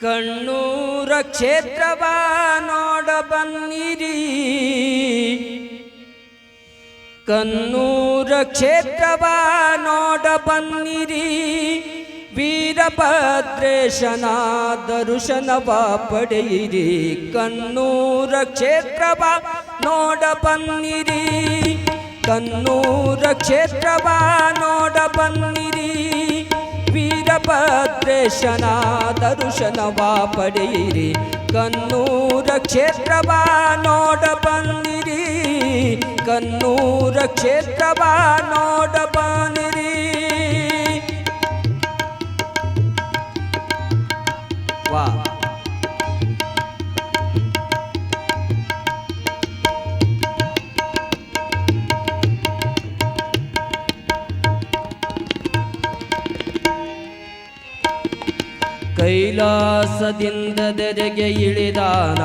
ಕಣ್ಣೂರ ಕ್ಷೇತ್ರವ ನೋಡ ಬನ್ನಿರಿ. ಕಣ್ಣೂರ ಕ್ಷೇತ್ರವ ನೋಡ ಬನ್ನಿರಿ. ವೀರಭದ್ರೇಶನ ದರ್ಶನವ ಪಡೆಯಿರಿ. ಕಣ್ಣೂರ ಕ್ಷೇತ್ರವ ನೋಡ ಬನ್ನಿರಿ. ಕಣ್ಣೂರ ಕ್ಷೇತ್ರವ ನೋಡ ಬನ್ನಿರಿ. ವೀರಭದ್ರೇಶನ ದರ್ಶನವ ಪಡೆಯಿರಿ. ಕನ್ನೂರ ಕ್ಷೇತ್ರವ ನೋಡ ಬಂದಿರಿ ಕನ್ನೂರ ಕ್ಷೇತ್ರವ ನೋಡ ಕೈಲಾಸದಿಂದ ದೆರೆಗೆ ಇಳಿದಾನ?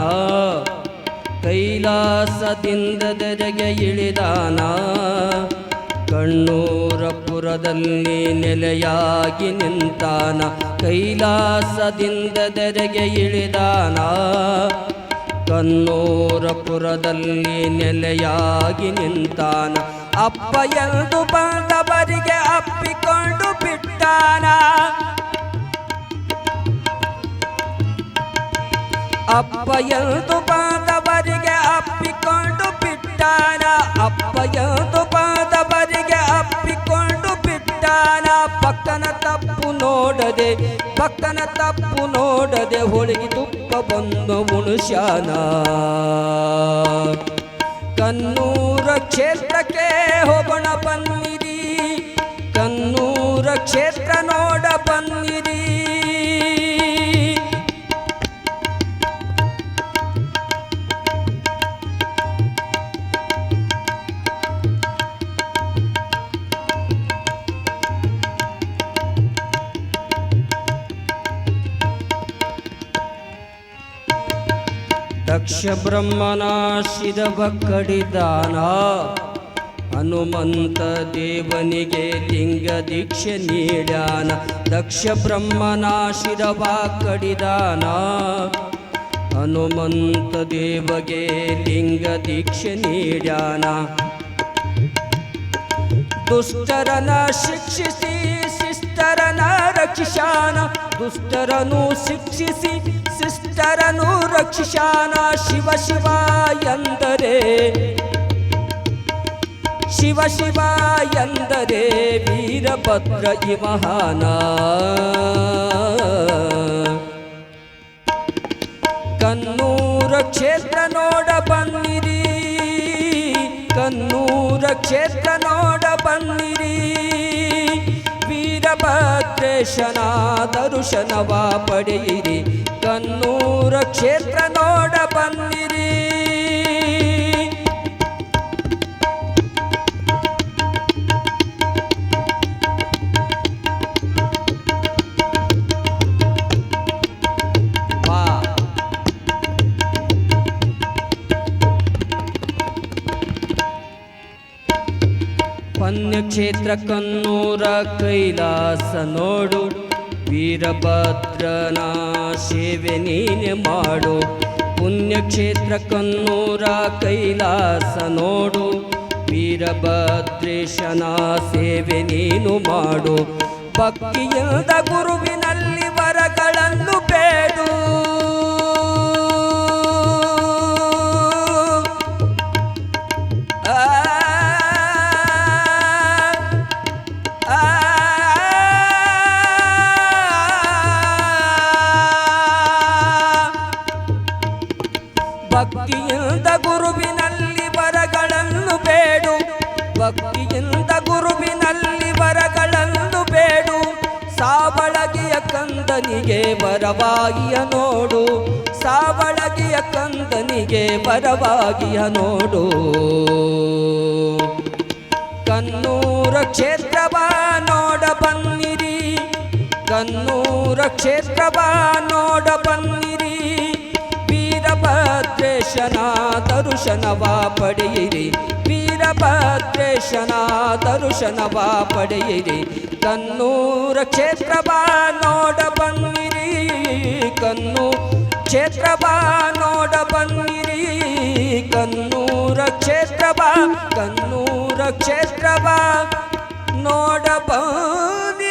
ಕೈಲಾಸದಿಂದ ದೆರೆಗೆ ಇಳಿದಾನ? ಕಣ್ಣೂರಪುರದಲ್ಲಿ ನೆಲೆಯಾಗಿ ನಿಂತಾನ? ಕೈಲಾಸದಿಂದ ದೆರೆಗೆ ಇಳಿದಾನ? ಕಣ್ಣೂರಪುರದಲ್ಲಿ ನೆಲೆಯಾಗಿ ನಿಂತಾನ? ಅಪ್ಪ ಎಂದು ಬಂದವರಿಗೆ ಅಪ್ಪಿಕೊಂಡು ಬಿಟ್ಟಾನ? ಅಪ್ಪ ಎಂದು ಬಾಂಧವರಿಗೆ ಅಪ್ಪಿಕೊಂಡು ಬಿಟ್ಟಾನ. ಅಪ್ಪ ಎಂದು ಬಾಂಧವರಿಗೆ ಅಪ್ಪಿಕೊಂಡು ಬಿಟ್ಟಾನ. ಪಕ್ಕನ ತಪ್ಪು ನೋಡದೆ, ಪಕ್ಕನ ತಪ್ಪು ನೋಡದೆ ಹೋಳಿಗೆ ತುಪ್ಪ ಬಂದು ಮನುಷ್ಯನ ಕನ್ನೂರ ಕ್ಷೇತ್ರಕ್ಕೆ ಹೋಗೋಣ ಬನ್ನಿರಿ. ಕನ್ನೂರ ಕ್ಷೇತ್ರ ನೋಡ ಬನ್ನಿರಿ. ದಕ್ಷ ಬ್ರಹ್ಮನ ಶಿರವ ಕಡಿದಾನ ಹನುಮಂತ ದೇವನಿಗೆ ಲಿಂಗ ದೀಕ್ಷೆ ನೀಡಾನ ದಕ್ಷ ಬ್ರಹ್ಮನ ಶಿರವ ಕಡಿದಾನ ಹನುಮಂತ ದೇವಗೆ ಲಿಂಗ ದೀಕ್ಷೆ ನೀಡಾನ ದುಷ್ಟರನ ಶಿಕ್ಷಿಸಿ ಶಿಸ್ತರನ ರಕ್ಷಿಸಾನ ದುಷ್ಟರನು ಶಿಕ್ಷಿಸಿ ರಕ್ಷಿಸಾನ ಶಿವ ಶಿವ ಎಂದರೆ, ಶಿವ ಶಿವ ಎಂದರೆ ವೀರಭದ್ರ ಇಮಹಾನ ಕನ್ನೂರ ಕ್ಷೇತ್ರ ನೋಡ ಬನ್ನಿರಿ ಕನ್ನೂರ ಕ್ಷೇತ್ರ ನೋಡ ಬನ್ನಿರಿ. ವೀರಭದ್ರೇಶನ ದರ್ಶನವ ಪಡೆಯಿರಿ. ಕನ್ನೂರ ಕ್ಷೇತ್ರ ನೋಡ ಬನ್ನಿರಿ ಪುಣ್ಯಕ್ಷೇತ್ರ ಕನ್ನೂರ ಕೈಲಾಸ ನೋಡು. ವೀರಭದ್ರನ ಸೇವೆ ನೀನೆ ಮಾಡು. ಪುಣ್ಯಕ್ಷೇತ್ರ ಕನ್ನೂರ ಕೈಲಾಸ ನೋಡು. ವೀರಭದ್ರೇಶನ ಸೇವೆ ನೀನು ಮಾಡು. ಭಕ್ತಿಯಿಂದ ಗುರುವಿನಲ್ಲಿ ಭಕ್ತಿಯಿಂದ ಗುರುವಿನಲ್ಲಿ ವರಗಳನ್ನು ಬೇಡು. ಸಾವಳಗಿಯ ಕಂದನಿಗೆ ವರವಾಗಿಯ ನೋಡು. ಸಾವಳಗಿಯ ಕಂದನಿಗೆ ವರವಾಗಿಯ ನೋಡು. ಕನ್ನೂರ ಕ್ಷೇತ್ರವ ನೋಡ ಬನ್ನಿರಿ. ಕನ್ನೂರ ಕ್ಷೇತ್ರವ ನೋಡ ಬನ್ನಿರಿ. ವೀರಭದ್ರೇಶನ ದರ್ಶನವ ಪಡೆಯಿರಿ. ದರ್ಶನ ದರುಶನವ ಪಡೆಯಿರಿ ಕನ್ನೂರ ಕ್ಷೇತ್ರವ ನೋಡ ಬನ್ನಿರಿ ಕನ್ನೂ ಕ್ಷೇತ್ರವ ನೋಡ ಬನ್ನಿರಿ ಕನ್ನೂರ ಕ್ಷೇತ್ರವ ಕನ್ನೂರ ಕ್ಷೇತ್ರವ ನೋಡ ಬನ್ನಿ